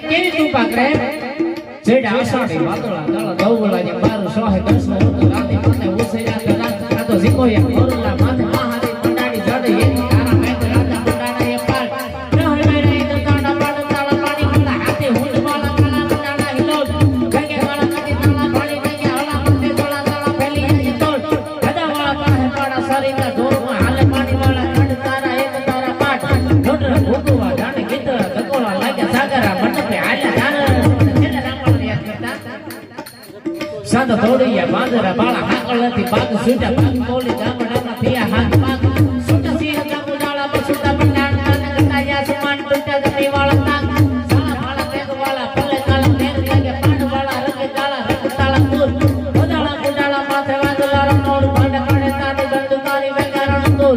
કેવી કૃપા કરે? જેડ આષાઢી વાતોળા દળ દૌવલા જે બાર સોહે દસ રાતે મને ઉસેરા કલા તો જીકો યા સાંજ તોડીએ બાંજરા બાળા હાકળથી બાગ સુટ્યા બાગ કોલી ગામડાના પિયા હાથ પાગ સુટા સિંહ ગામડાળા બસુટા મંડાણ કાન કટાયા સમાન ટુટા જમી વાળા તાગ સાળા વાળા પેગ વાળા પલે કાળા પેગ લાગે પાડ માથે વાંદલા તારી. વેગારણ તોલ